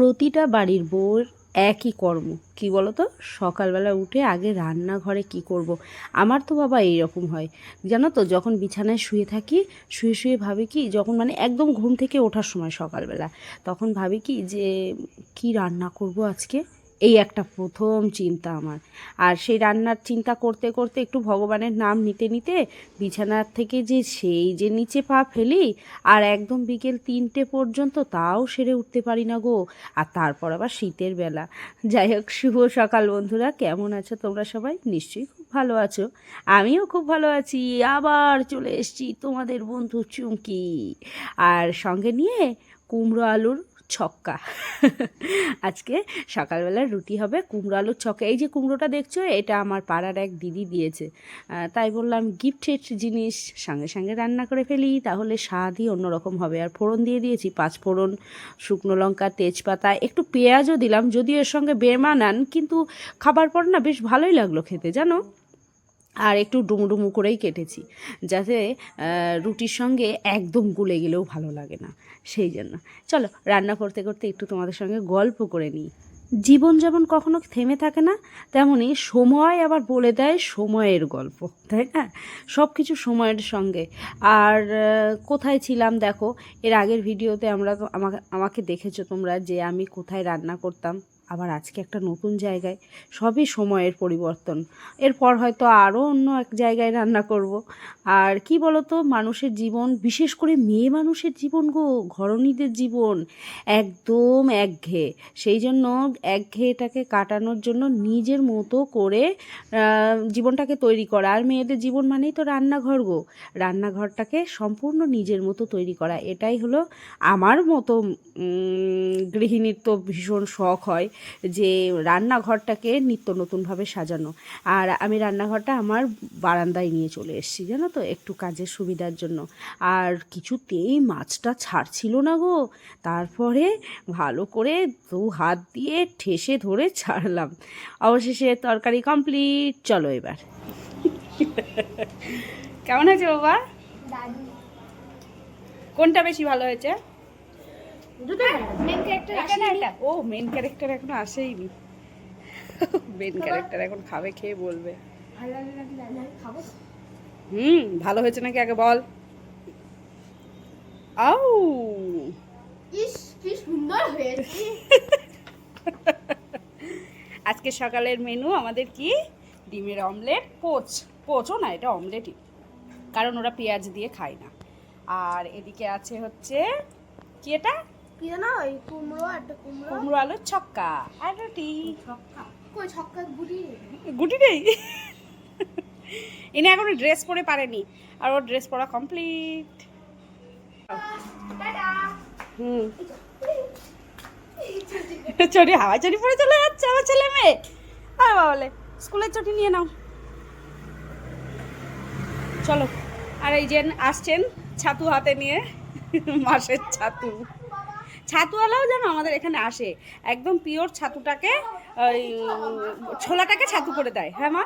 প্রতিটা বাড়ির বউর একই কর্ম। কি বলতো? সকালবেলা উঠে আগে রান্নাঘরে কি করব। আমার তো বাবা এই রকম হয়। জানো তো যখন বিছানায় শুয়ে থাকি, শুয়ে শুয়ে ভাবি কি, যখন মানে একদম ঘুম থেকে ওঠার সময় সকালবেলা, তখন ভাবি কি যে, কি রান্না করব আজকে? এই একটা প্রথম চিন্তা আমার। আর সেই রান্নার চিন্তা করতে করতে একটু ভগবানের নাম নিতে নিতে বিছানার থেকে যে সেই যে নিচে পা ফেলি, আর একদম বিকেল তিনটে পর্যন্ত তাও সেরে উঠতে পারি না গো। আর তারপর আবার শীতের বেলা। যাই হোক, শুভ সকাল বন্ধুরা, কেমন আছো তোমরা সবাই? নিশ্চয়ই খুব ভালো আছো। আমিও খুব ভালো আছি। আবার চলে এসেছি তোমাদের বন্ধু চুমকি। আর সঙ্গে নিয়ে কুমড়ো আলুর ছক্কা। আজকে সকালবেলা রুটি হবে কুমড়ো আলুর ছক্কা। এই যে কুমড়োটা দেখছ, এটা আমার পাড়ার এক দিদি দিয়েছে। তাই বললাম গিফটেড জিনিস, সঙ্গে সঙ্গে রান্না করে ফেলি, তাহলে স্বাদই অন্যরকম হবে। আর ফোড়ন দিয়ে দিয়েছি, পাঁচ ফোড়ন, শুকনো লঙ্কা, তেজপাতা, একটু পেঁয়াজও দিলাম, যদিও এর সঙ্গে বেমানান কিন্তু খাবার পর না বেশ ভালোই লাগল খেতে, জানো? আর একটু ডুমুডুমু করেই কেটেছি, যাতে রুটির সঙ্গে একদম গুলে গেলেও ভালো লাগে না। সেই জন্য। চলো, রান্না করতে করতে একটু তোমাদের সঙ্গে গল্প করে নিই। জীবন যেমন কখনো থেমে থাকে না, তেমনি সময় আবার বলে দেয় সময়ের গল্প, তাই না? সব কিছু সময়ের সঙ্গে। আর কোথায় ছিলাম দেখো, এর আগের ভিডিওতে আমরা আমাকে দেখেছ তোমরা যে আমি কোথায় রান্না করতাম। আবার আজকে একটা নতুন জায়গায়, সবই সময়ের পরিবর্তন। এরপর হয়তো আরও অন্য এক জায়গায় রান্না করব। আর কি বলতো, মানুষের জীবন, বিশেষ করে মেয়ে মানুষের জীবন গো, ঘরণীদের জীবন একদম একঘেয়ে। সেই জন্য একঘেয়েটাকে কাটানোর জন্য নিজের মতো করে জীবনটাকে তৈরি করা। আর মেয়েদের জীবন মানেই তো রান্নাঘর গো। রান্নাঘরটাকে সম্পূর্ণ নিজের মতো তৈরি করা। এটাই হলো আমার মতো গৃহিণীর তো ভীষণ শখ হয়। যে রান্নাঘরটাকে নিত্য নতুনভাবে সাজানো। আর আমি রান্নাঘরটা আমার বারান্দায় নিয়ে চলে এসেছি জানো তো একটু কাজের সুবিধার জন্য। আর কিছুতেই মাছটা ছাড়ছিল না গো। তারপরে ভালো করে দু হাত দিয়ে ঠেসে ধরে ছাড়লাম। অবশেষে তরকারি কমপ্লিট চলো এবার। কেমন আছে বাবা? কোনটা বেশি ভালো হয়েছে? দুটো ক্যারেক্টার ও মেন ক্যারেক্টার এখনও আসেইনি। মেন ক্যারেক্টার এখন খাবে খেয়ে বলবে? হুম ভালো হয়েছে নাকি আগে বল? আউ! ইস কি সুন্দর হয়েছে। আজকে সকালের মেনু আমাদের কি? ডিমের অমলেট পোচ পোচও না এটা অমলেটই কারণ ওরা পেঁয়াজ দিয়ে খায় না। আর এদিকে আছে হচ্ছে কি এটা? কি জানো ওই কুমড়ো একটা কুমড়ো। কুমড়ো আলুর ছক্কা আর রুটি। ছক্কা। কই ছক্কা গুড়ি গুটি নেই। এনে এখনও ড্রেস পরে পারেনি। আর ওর ড্রেস পরা কমপ্লিট হুম। চটি হাওয়া চটি পরে চলে যাচ্ছে আমার ছেলে মেয়ে। আরে বাবলে স্কুলের চটি নিয়ে নাও। চলো। আর এই যে আসছেন ছাতু হাতে নিয়ে মাসের ছাতু। ছাতুওয়ালাও যেন আমাদের এখানে আসে। একদম পিওর ছাতুটাকে ওই ছোলাটাকে ছাতু করে দেয়। হ্যাঁ মা?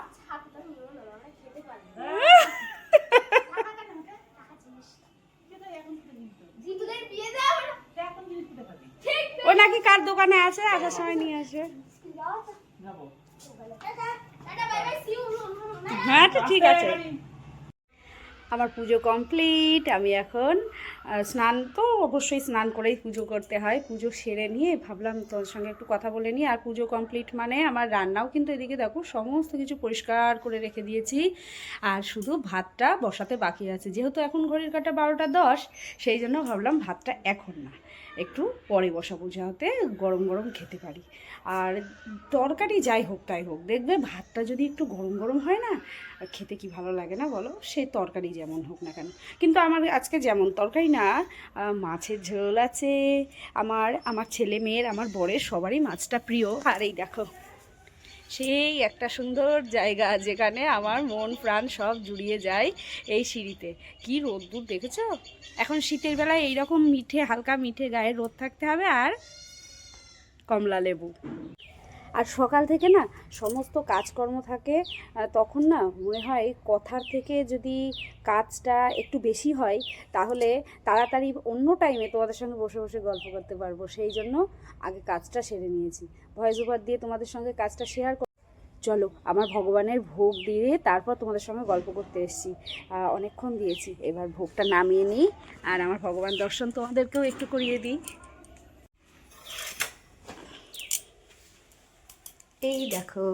ও নাকি কার দোকানে আছে? আসার সময় নিয়ে আসবে tata tata bye bye see you হ্যাঁ ঠিক আছে। আমার পুজো কমপ্লিট আমি এখন স্নান তো অবশ্যই স্নান করেই পুজো করতে হয়, পুজো সেরে নিয়ে ভাবলাম তোর সঙ্গে একটু কথা বলে নিই, আর পুজো কমপ্লিট মানে আমার রান্নাও কিন্তু এদিকে দেখো সমস্ত কিছু পরিষ্কার করে রেখে দিয়েছি, আর শুধু ভাতটা বসাতে বাকি আছে, যেহেতু এখন ঘড়ির কাটা বারোটা দশ, সেই জন্য ভাবলাম ভাতটা এখন না, একটু পরে বসাবো যাতে গরম গরম খেতে পারি, আর তরকারি যাই হোক তাই হোক, দেখবে ভাতটা যদি একটু গরম গরম হয় না খেতে কি ভালো লাগে না বলো? সে তরকারি যেমন হোক না কেন। কিন্তু আমার আজকে যেমন তরকারি না মাছের ঝোল আছে। আমার আমার ছেলে মেয়ের, আমার বরের সবারই মাছটা প্রিয়। আর এই দেখো, সেই একটা সুন্দর জায়গা যেখানে আমার মন প্রাণ সব জুড়িয়ে যায় এই সিঁড়িতে। কি রোদ্দুর দেখেছ? এখন শীতের বেলায় এইরকম মিঠে, হালকা মিঠে গায়ে রোদ থাকতে হবে আর কমলা লেবু। আর সকাল থেকে না সমস্ত কাজকর্ম থাকে তখন না মনে হয় কথার থেকে যদি কাজটা একটু বেশি হয়, তাহলে তাড়াতাড়ি অন্য টাইমে তোমাদের সঙ্গে বসে বসে গল্প করতে পারব। সেই জন্য আগে কাজটা সেরে নিয়েছি। ভয়েস ওভার দিয়ে তোমাদের সঙ্গে কাজটা শেয়ার চলো, আমার ভগবানের ভোগ দিয়ে তারপর তোমাদের সঙ্গে গল্প করতে এসেছি। অনেকক্ষণ দিয়েছি। এবার ভোগটা নামিয়ে নিই, আর আমার ভগবান দর্শন তোমাদেরকেও একটু করিয়ে দিই। এই দেখো,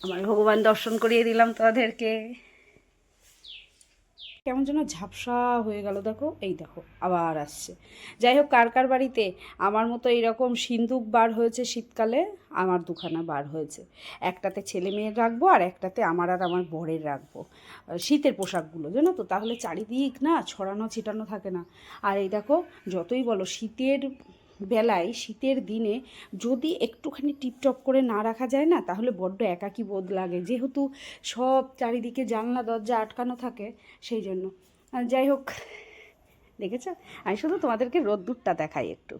আমার ভগবান দর্শন করিয়ে দিলাম তোমাদেরকে। কেমন যেন ঝাপসা হয়ে গেল, দেখো, এই দেখো, আবার আসছে। যাই হোক, কার কার বাড়িতে আমার মতো এইরকম সিন্দুক বার হয়েছে শীতকালে, আমার দুখানা বার হয়েছে। একটাতে ছেলে মেয়ের রাখব আর একটাতে আমার আর আমার বরের রাখব। শীতের পোশাকগুলো, জানো তো? তাহলে চারিদিক না ছড়ানো ছিটানো থাকে না। আর এই দেখো, যতই বলো, শীতের বেলায় শীতের দিনে যদি একটুখানি টিপটপ করে না রাখা যায় না, তাহলে বড্ড একাকী বোধ লাগে। যেহেতু সব চারিদিকে জানলা, দরজা আটকানো থাকে, সেই জন্য। যাই হোক, দেখেছ? আমি শুধু তোমাদেরকে রোদ্দুরটা দেখাই একটু।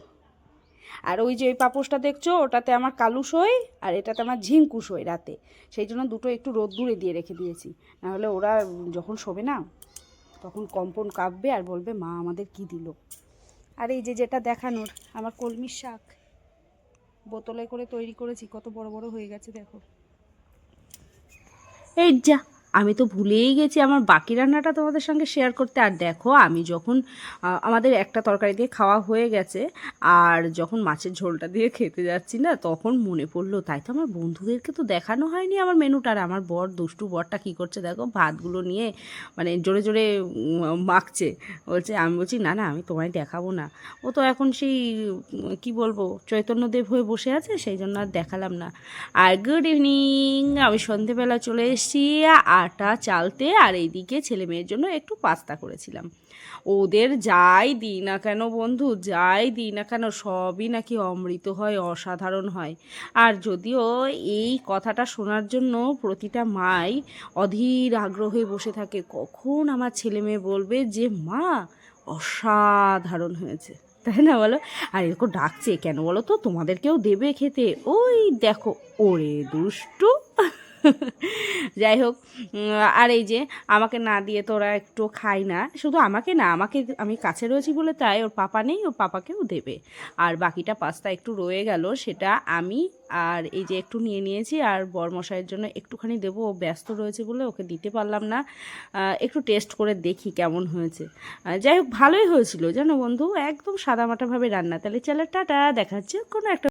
আর ওই যে ওই পাপোশটা দেখছ, ওটাতে আমার কালু সই, আর এটাতে আমার ঝিঙ্কু সই রাতে। সেই জন্য দুটো একটু রোদ্দুরে দিয়ে রেখে দিয়েছি। নাহলে ওরা যখন শোবে না, তখন কম্পন কাঁপবে আর বলবে, মা, আমাদের কি দিল? আর এই যে যেটা দেখানোর, আমার কলমির শাক। বোতলে করে তৈরি করেছি, কত বড় বড় হয়ে গেছে, দেখো। এই যা। আমি তো ভুলেই গেছি আমার বাকি রান্নাটা তোমাদের সঙ্গে শেয়ার করতে। আর দেখো, আমি যখন আমাদের একটা তরকারি দিয়ে খাওয়া হয়ে গেছে, আর যখন মাছের ঝোলটা দিয়ে খেতে যাচ্ছি না, তখন মনে পড়ল, তাই তো আমার বন্ধুদেরকে তো দেখানো হয়নি আমার মেনুটা। আর আমার বর, দুষ্টু বরটা কী করছে দেখো, ভাতগুলো নিয়ে মানে জোরে জোরে মাখছে। বলছে, আমি বলছি, না না, আমি তোমায় দেখাবো না। ও তো এখন সেই কি বলব, চৈতন্যদেব হয়ে বসে আছে, সেই জন্য আর দেখালাম না। আর গুড ইভিনিং আমি সন্ধেবেলা চলে এসেছি আটা চালতে আর এইদিকে ছেলে মেয়ের জন্য একটু পাস্তা করেছিলাম। ওদের যাই দিই না কেন বন্ধু, যাই দিই না কেন সবই নাকি অমৃত হয়, অসাধারণ হয়। আর যদিও এই কথাটা শোনার জন্য প্রতিটা মাই অধীর আগ্রহে বসে থাকে, কখন আমার ছেলে মেয়ে বলবে যে, মা, অসাধারণ হয়েছে। তাই না বলো? আর এরকম ডাকছে কেন বলো তো? তোমাদেরকেও দেবে খেতে? ওই দেখো, ওরে দুষ্টু। যাই হোক আর এই যে আমাকে না দিয়ে তো ওরা একটু খায় না, শুধু আমাকে না, আমাকে আমি কাছে রয়েছি বলে তাই ওর পাপা নেই, ওর পাপাকেও দেবে। আর বাকিটা পাস্তা একটু রয়ে গেল, সেটা আমি আর এই যে একটু নিয়ে নিয়েছি, আর বরমশাইয়ের জন্য একটুখানি দেবো, ও ব্যস্ত রয়েছে বলে ওকে দিতে পারলাম না। একটু টেস্ট করে দেখি কেমন হয়েছে। যাই হোক, ভালোই হয়েছিল, জানো বন্ধু, একদম সাদামাটাভাবে রান্না। তাহলে চলে, টাটা, দেখা হচ্ছে কোনো একটা